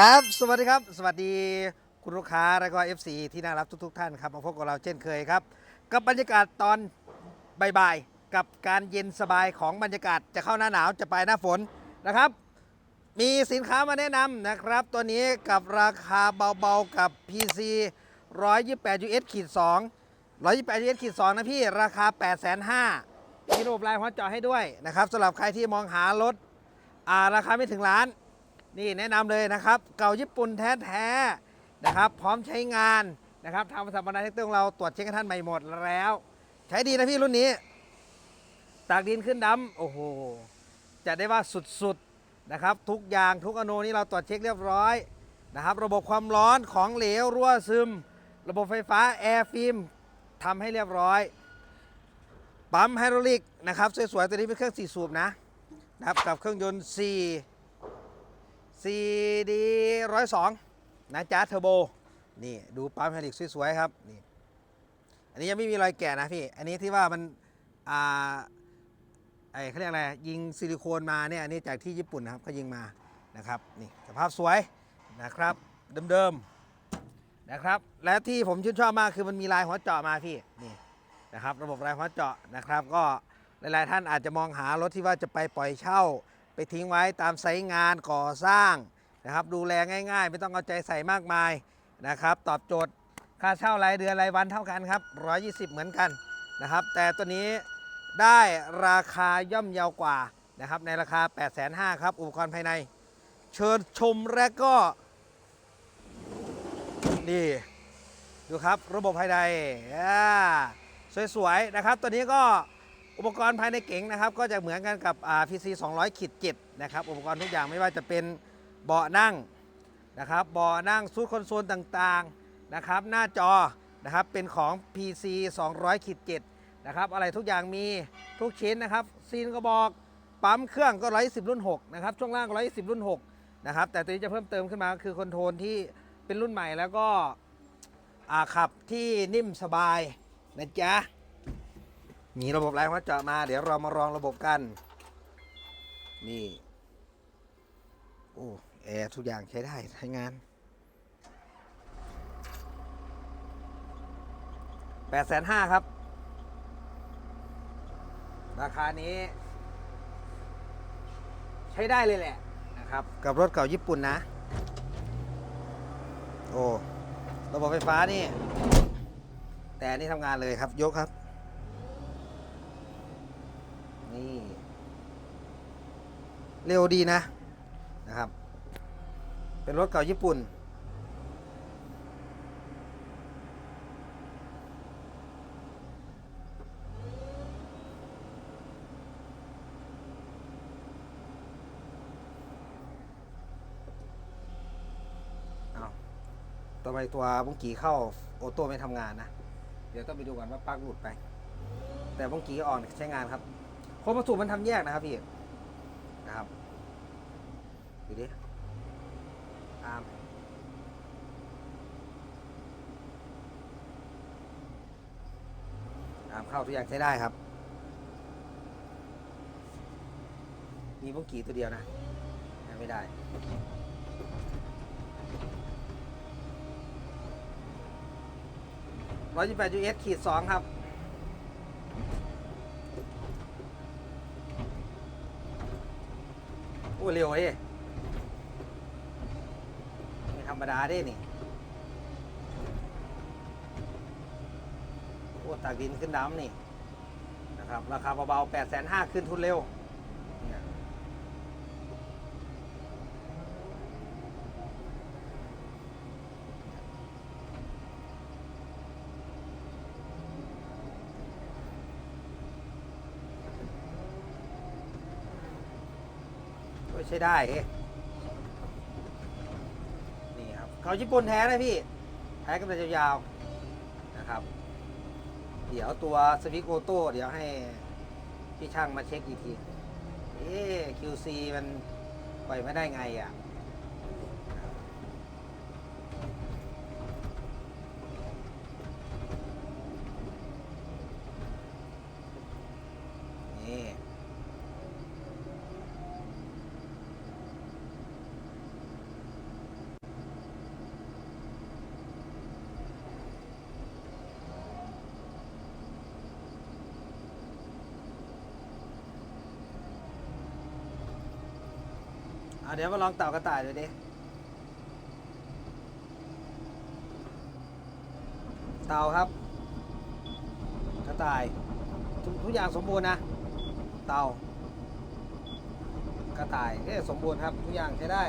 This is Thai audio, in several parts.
ครับ สวัสดีครับ สวัสดีคุณลูกค้าและก็ FC ที่น่ารักทุก ๆ ท่านครับมาพบกับเราเช่นเคยครับ กับบรรยากาศตอนบ่ายๆกับการเย็นสบายของบรรยากาศจะเข้าหน้าหนาวจะไปหน้าฝนนะครับ มีสินค้ามาแนะนำนะครับ ตัวนี้กับราคาเบาๆกับ PC 128 US ขีด2 128 US ขีด2นะพี่ราคา 8 5 0 0 0มีรูปลายหัวจาะให้ด้วยนะครับสำหรับใครที่มองหารถราคาไม่ถึงล้าน นี่แนะนำเลยนะครับ เก่าญี่ปุ่นแท้ๆนะครับ พร้อมใช้งานนะครับทางบริษัทบรรดาเทคเตอร์ของเราตรวจเช็คท่านใหม่หมดแล้ว ใช้ดีนะพี่รุ่นนี้ ตากดินขึ้นดำโอ้โหจะได้ว่าสุดๆนะครับ ทุกอย่างทุกอนูนี้เราตรวจเช็คเรียบร้อยนะครับ ระบบความร้อนของเหลวรั่วซึม ระบบไฟฟ้าแอร์ฟิล์มทำให้เรียบร้อยปั๊มไฮดรอลิกนะครับสวยๆตัวนี้เป็นเครื่อง4สูบนะนะครับกับเครื่องยนต์4 CD 102นะจ๊ะเทอร์โบนี่ดูปั๊มไฮดรอลิกสวยๆครับนี่อันนี้ยังไม่มีรอยแกะนะพี่ อันนี้ที่ว่ามันอ่าไอ้เขาเรียกอะไรยิงซิลิโคนมาเนี่ยอันนี้จากที่ญี่ปุ่นนะครับเขายิงมานะครับนี่สภาพสวยนะครับเดิมๆนะครับ และที่ผมชื่นชอบมากคือมันมีลายหัวเจาะมาพี่นี่นะครับ ระบบลายหัวเจาะนะครับ ก็หลายๆท่านอาจจะมองหารถที่ว่าจะไปปล่อยเช่า ไปทิ้งไว้ตามไซต์งานก่อสร้างนะครับดูแลง่ายๆ ไม่ต้องเอาใจใส่มากมายนะครับ ตอบโจทย์ค่าเช่ารายเดือนรายวันเท่ากันครับ 120 เหมือนกันนะครับ แต่ตัวนี้ได้ราคาย่อมเยาวกว่านะครับในราคา 8,500ครับ อุปกรณ์ภายใน เชิญชมและก็ นี่ ดูครับระบบภายในสวยๆนะครับ ตัวนี้ก็ อุปกรณ์ภายในเก๋งนะครับ ก็จะเหมือนกันกับอ่า PC 200ขีด7นะครับ อุปกรณ์ทุกอย่างไม่ว่าจะเป็นเบาะนั่งนะครับเบาะนั่งซูดคอนโซลต่างๆนะครับ หน้าจอนะครับเป็นของ PC 200ขีด7นะครับ อะไรทุกอย่างมีทุกชิ้นนะครับ ซีนก็บอกปั๊มเครื่องก็ 110 รุ่น 6 นะครับ ช่วงล่าง 110 รุ่น 6 นะครับ แต่ตัวนี้จะเพิ่มเติมขึ้นมาก็คือคอนโทรลที่เป็นรุ่นใหม่แล้วก็ขับที่นิ่มสบายนะจ๊ะ มีระบบแรงวัดเจาะมา เดี๋ยวเรามาลองระบบกัน นี่โอ้แอร์ทุกอย่างใช้ได้ใช้งาน8 5 0 0 0ครับ ราคานี้ ใช้ได้เลยแหละนะครับ กับรถเก่าญี่ปุ่นนะ โอ้ ระบบไฟฟ้านี่ แต่นี่ทำงานเลยครับ ยกครับ นี่ เร็วดีนะนะครับ เป็นรถเก่าญี่ปุ่น เอาต่อไปตัวบุ้งกีเข้าโอโต้ไม่ทำงานนะ เดี๋ยวต้องไปดูก่อนว่าปลั๊กหลุดไป แต่บุ้งกีอ่อกใช้งานครับ โคมประตูมันทำแยกนะครับพี่นะครับดูดิตามตามเข้าทุกอย่างใช้ได้ครับ มีบุ้งกีตัวเดียวนะ ไม่ได้ร้อยยี่สิบแปด US ขีดสองครับ โอ้เร็วเลยไม่ธรรมดาด้นี่โอ้ตากดินขึ้นดำนี่นะครับ ราคาเบาๆแปดแสนห้าขึ้นทุนเร็วเนี่ยก็ ใช้ได้นี่ครับเขาญี่ปุ่นแท้นะพี่แท้กันเลยยาวๆนะครับ เดี๋ยวตัวสวิกโอโต้เดี๋ยวให้พี่ช่างมาเช็คอีกทีเอ๊ะ QC มันปล่อยไม่ได้ไงอะ นี่ น เดี๋ยวมาลองเต่ากระต่ายดูดิเต่าครับ กระต่ายทุกทุกอย่างสมบูรณ์นะ เต่ากระต่ายก็สมบูรณ์ครับทุกอย่างใช้ได้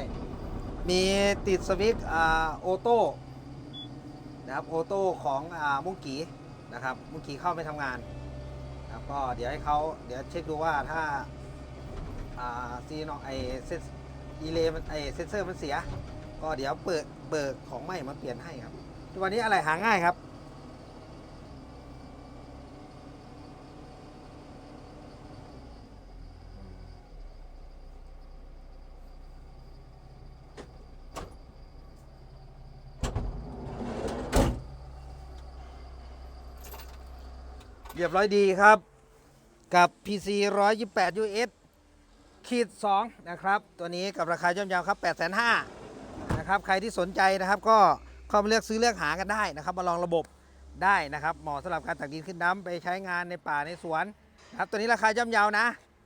มีติดสวิตช์อ่าโอโต้นะครับโอโต้ของอ่ามุงกีนะครับมุงกีเข้าไม่ทำงานนะครับก็เดี๋ยวให้เขาเดี๋ยวเช็คดูว่าถ้าอ่าซีนอไอเซ นดีเลย์มันไอเซนเซอร์มันเสีย ก็เดี๋ยวเปิดเบิกของใหม่มาเปลี่ยนให้ครับทุกวันนี้อะไรหาง่ายครับเรียบร้อยดีครับ กับ PC 128 US ขีด2นะครับ ตัวนี้กับราคาย่อมเยาวครับ8 5 0 0 0นะครับ ใครที่สนใจนะครับ ก็เข้ามาเลือกซื้อเลือกหากันได้นะครับ มาลองระบบได้นะครับ เหมาะสำหรับการตักดินขึ้นน้ำไปใช้งานในป่าในสวนนะครับ ตัวนี้ราคาย่อมเยาวนะ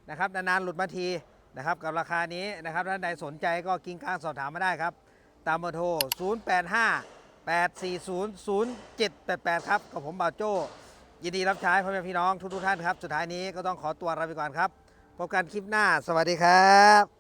นะครับ นานๆหลุดมาทีนะครับ กับราคานี้นะครับท่านใดสนใจก็กิ้งก้างสอบถามมาได้ครับ ตามเบอร์โทร 085 840 0788 ครับกับผมบ่าวโจ้ยินดีรับใช้พ่อแม่พี่น้องทุกๆท่านครับ สุดท้ายนี้ก็ต้องขอตัวลาไปก่อนครับ พบกันคลิปหน้า สวัสดีครับ